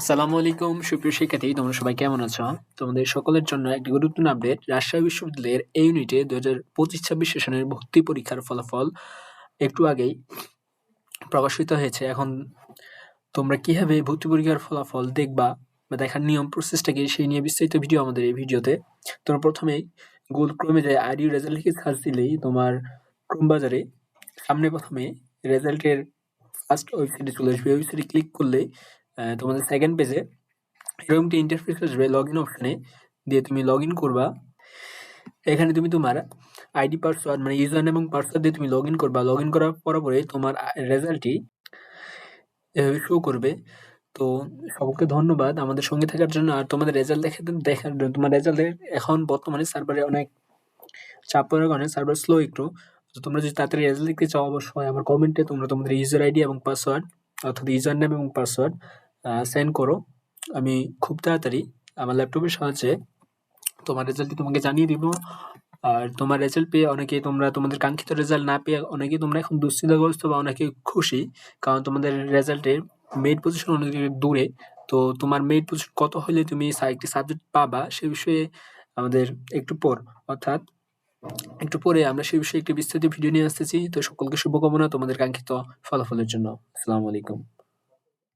আসসালামু আলাইকুম, সুপ্রিয় শিক্ষার্থী, তোমরা সবাই কেমন আছো? তোমাদের সকলের জন্য একটি গুরুত্বপূর্ণ আপডেট রাজশাহী বিশ্ববিদ্যালয়ের এই ইউনিটে দু হাজার পঁচিশ ছাব্বিশ সেশনের ভর্তি পরীক্ষার ফলাফল একটু আগেই প্রকাশিত হয়েছে। এখন তোমরা কীভাবে ভর্তি পরীক্ষার ফলাফল দেখবা বা দেখার নিয়ম প্রসেসটা কি, সেই নিয়ে বিস্তারিত ভিডিও আমাদের এই ভিডিওতে। তোমরা প্রথমেই গুগল ক্রোমে যে আইডি রেজাল্ট লিখে সার্চ দিলেই তোমার ক্রোম বাজারে সামনে প্রথমে রেজাল্টের ফার্স্ট ওয়েবসাইটে চলে আসবে। ওয়েবসাইটে ক্লিক করলে তোমাদের সেকেন্ড পেজে এরকম একটি ইন্টারফেস আসবে লগ ইন অপশানে দিয়ে তুমি লগ ইন করবা। এখানে তুমি তোমার আইডি পাসওয়ার্ড মানে ইউজার এবং পাসওয়ার্ড দিয়ে তুমি লগ ইন করবা। লগ ইন করার পরে তোমার রেজাল্টটি এভাবে শো করবে। তো সকলকে ধন্যবাদ আমাদের সঙ্গে থাকার জন্য। আর তোমাদের রেজাল্ট দেখে দেখার জন্য, তোমার রেজাল্টের এখন বর্তমানে সার্ভারে অনেক চাপ পড়ার কারণে সার্ভার স্লো একটু। তো তোমরা যদি তাড়াতাড়ি রেজাল্ট দেখতে চাও, অবশ্যই আমার কমেন্টে তোমরা তোমাদের ইউজার আইডি এবং পাসওয়ার্ড অর্থাৎ ইউজার নেম এবং পাসওয়ার্ড সেন্ড করো। আমি খুব তাড়াতাড়ি আমার ল্যাপটপের সাহায্যে তোমার রেজাল্টটি তোমাকে জানিয়ে দিব। আর তোমার রেজাল্ট পেয়ে অনেকে তোমরা, তোমাদের কাঙ্ক্ষিত রেজাল্ট না পেয়ে অনেকে তোমরা এখন দুশ্চিন্তাগ্রস্ত বা অনেকে খুশি। কারণ তোমাদের রেজাল্টের মেড পজিশন অনেক দূরে। তো তোমার মেড পজিশন কত হলে তুমি একটি সাবজেক্ট পাবা সে বিষয়ে আমাদের একটু পর। অর্থাৎ একটু পরে আমরা সেই বিষয়ে একটি বিস্তারিত ভিডিও নিয়ে আসতেছি। তো সকলকে শুভকামনা তোমাদের কাঙ্ক্ষিত ফলাফলের জন্য। আসসালামু আলাইকুম।